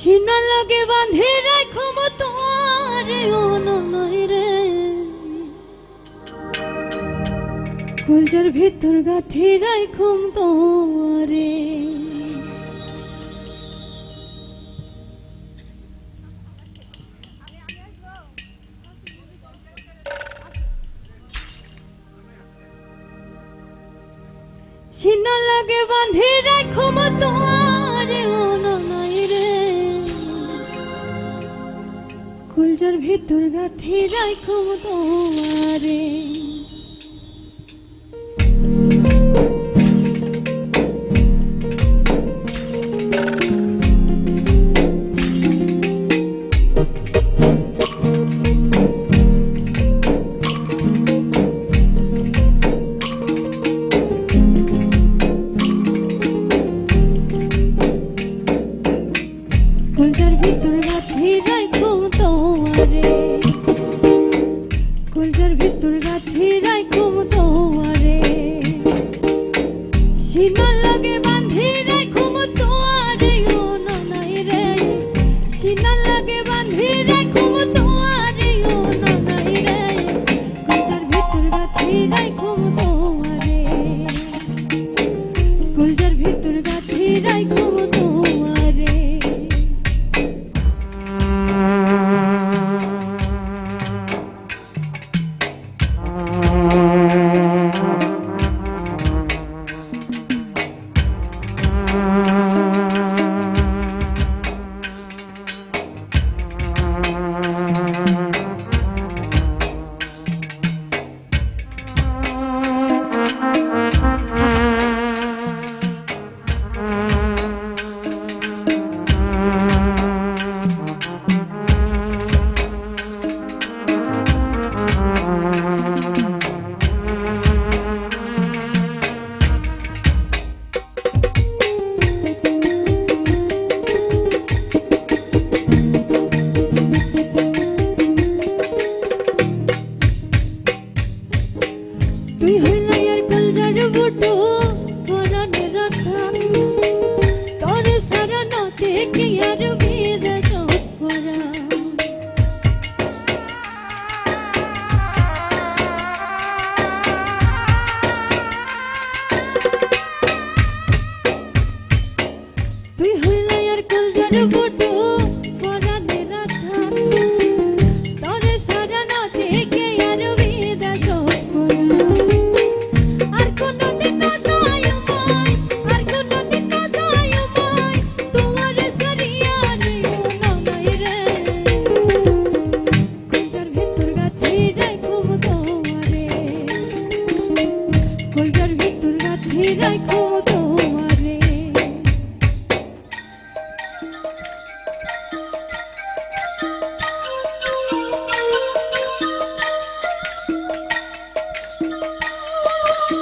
সিনা লাগে বাঁধে রাখো তোমারে রে কলজার ভিতর গাথে রাখুম তোমারে সিনা লাগে বাঁধে রাখুম তোমারে কলজার ভিতর গাথে রাখো তোমারে। সীমা লাগে তুই হইলাই আর কলজার বুটো পরানে রাখা। তোর সারা নতে কি আর বিরা সব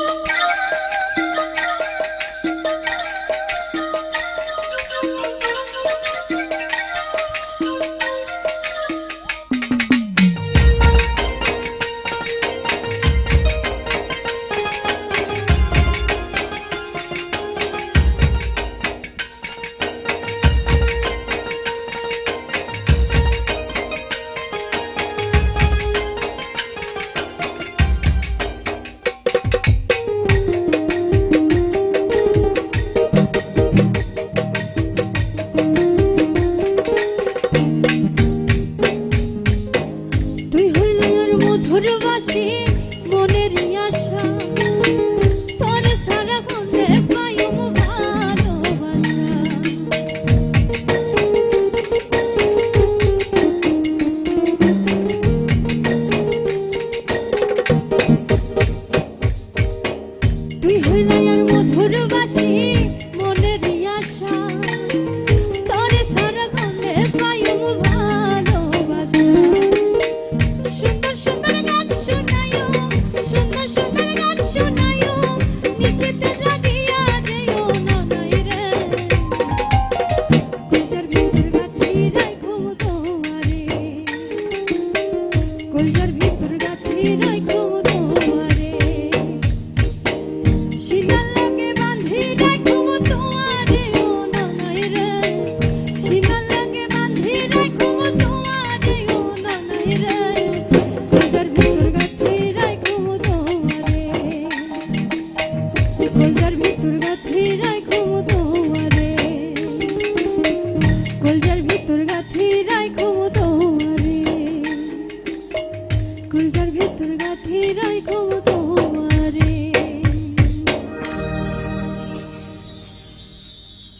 Sim. মধুরবাসী মনের আশা। তোর সারা রাখো তোমার